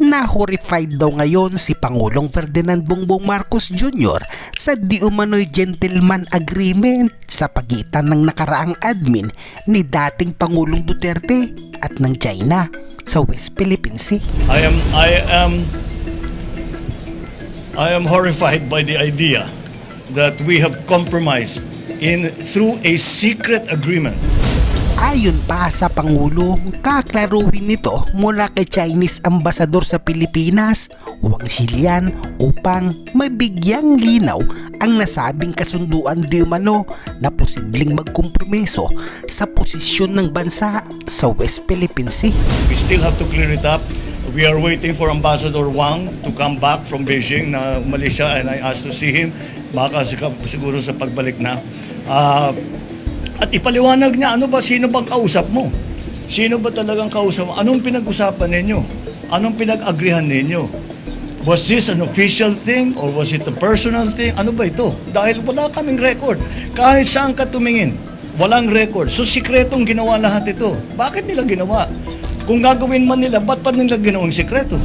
na horrified daw ngayon si Pangulong Ferdinand Bongbong Marcos Jr. sa di umano'y gentleman agreement sa pagitan ng nakaraang admin ni dating Pangulong Duterte at ng China sa West Philippine Sea. I am I am I am horrified by the idea that we have compromised in through a secret agreement. Ayon pa sa Pangulo, kaklaruhin nito mula kay Chinese Ambassador sa Pilipinas, Wang Xilian upang mabigyang linaw ang nasabing kasunduan di umano na posibleng magkompromiso sa posisyon ng bansa sa West Philippine Sea. We still have to clear it up. We are waiting for Ambassador Wang to come back from Beijing na umalis siya and I asked to see him. Baka sig- siguro sa pagbalik na. Ah, at ipaliwanag niya, ano ba, sino bang kausap mo? Sino ba talagang kausap mo? Anong pinag-usapan ninyo? Anong pinag-agrihan ninyo? Was this an official thing or was it a personal thing? Ano ba ito? Dahil wala kaming record. Kahit saan ka tumingin, walang record. So sikretong ginawa lahat ito. Bakit nila ginawa? Kung gagawin man nila, ba't pa nila ginawang sikreto?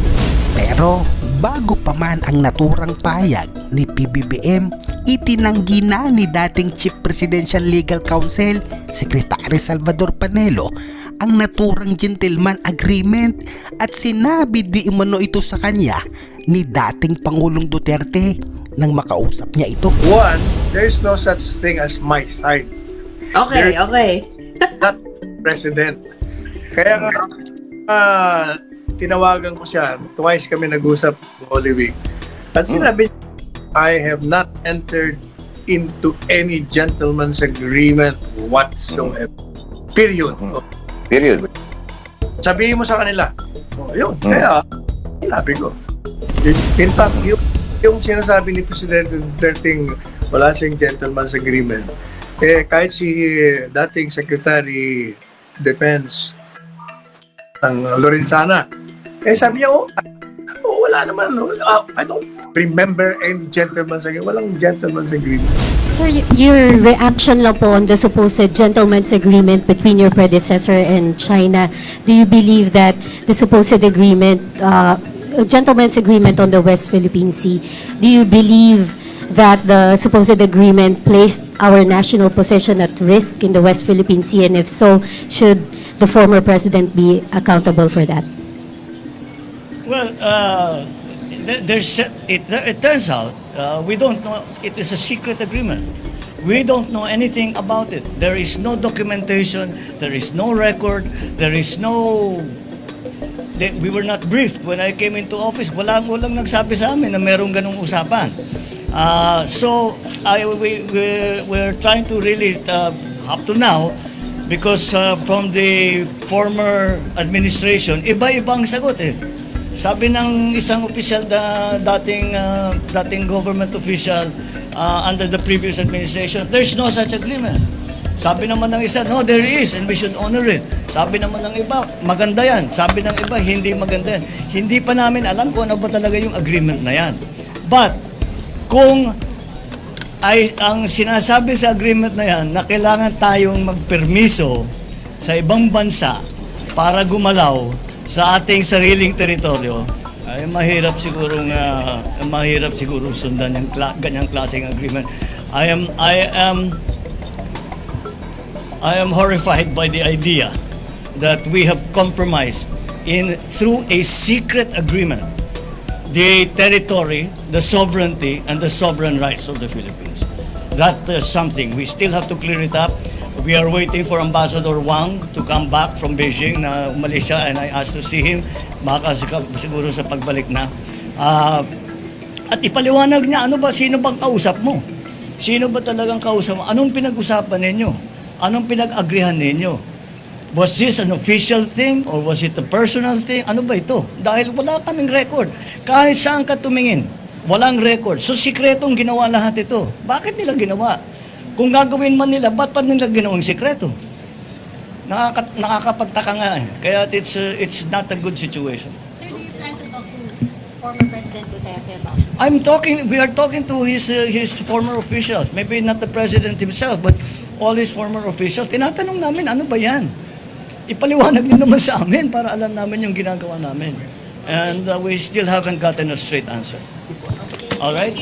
Pero bago pa man ang naturang payag ni PBBM, itinanggi na ni dating Chief Presidential Legal Counsel, Secretary Salvador Panelo, ang naturang gentleman agreement at sinabi di umano ito sa kanya ni dating Pangulong Duterte nang makausap niya ito. One, there is no such thing as my side. Okay, okay. Not president. Kaya nga, ah, tinawagan ko siya. Twice kami nag-usap Holy Week. At sinabi niya, I have not entered into any gentleman's agreement whatsoever. Period. Period. Sabihin mo sa kanila. Oh, yun. Kaya, sinabi ko. In fact, yung, yung sinasabi ni Presidente Duterte wala siyang gentleman's agreement. Eh, kahit si dating Secretary Defense ng Lorenzana, eh sabi niya, oh, oh wala naman. oh, I don't remember any gentleman's agreement. Walang gentleman's agreement. Sir, your reaction lang po on the supposed gentleman's agreement between your predecessor and China, do you believe that the supposed agreement, uh, gentleman's agreement on the West Philippine Sea, do you believe that the supposed agreement placed our national position at risk in the West Philippine Sea? And if so, should the former president be accountable for that? Well, uh, there's it, it turns out uh, we don't know. It is a secret agreement. We don't know anything about it. There is no documentation. There is no record. There is no. they- We were not briefed when I came into office. Walang walang nagsabi sa amin na merong ganong usapan. Uh, so I we we're, we're trying to really uh, up to now because uh, from the former administration iba-ibang sagot eh. Sabi ng isang opisyal da dating uh, dating government official uh, under the previous administration, there's no such agreement. Sabi naman ng isa, no, there is and we should honor it. Sabi naman ng iba, maganda yan. Sabi ng iba, hindi maganda yan. Hindi pa namin alam kung ano ba talaga yung agreement na yan. But, kung ay ang sinasabi sa agreement na yan na kailangan tayong magpermiso sa ibang bansa para gumalaw sa ating sariling teritoryo ay mahirap siguro nga mahirap siguro sundan yung kla- ganyang klaseng agreement. I am I am I am horrified by the idea that we have compromised in through a secret agreement the territory, the sovereignty, and the sovereign rights of the Philippines. That is something. We still have to clear it up. We are waiting for Ambassador Wang to come back from Beijing na umalis siya and I asked to see him. Baka sig- siguro sa pagbalik na. Ah, at ipaliwanag niya, ano ba, sino bang kausap mo? Sino ba talagang kausap mo? Anong pinag-usapan ninyo? Anong pinag-agrihan ninyo? Was this an official thing or was it a personal thing? Ano ba ito? Dahil wala kaming record. Kahit saan ka tumingin, walang record. So sikretong ginawa lahat ito. Bakit nila ginawa? Kung gagawin man nila, ba't pa nila ginawang sikreto? Nakaka- nakakapagtaka nga eh. Kaya it's, uh, it's not a good situation. Sir, do you plan to talk to former President Duterte about I'm talking, we are talking to his, uh, his former officials. Maybe not the president himself, but all his former officials. Tinatanong namin, ano ba yan? Ipaliwanag niyo naman sa amin para alam namin yung ginagawa namin. And uh, we still haven't gotten a straight answer. All right?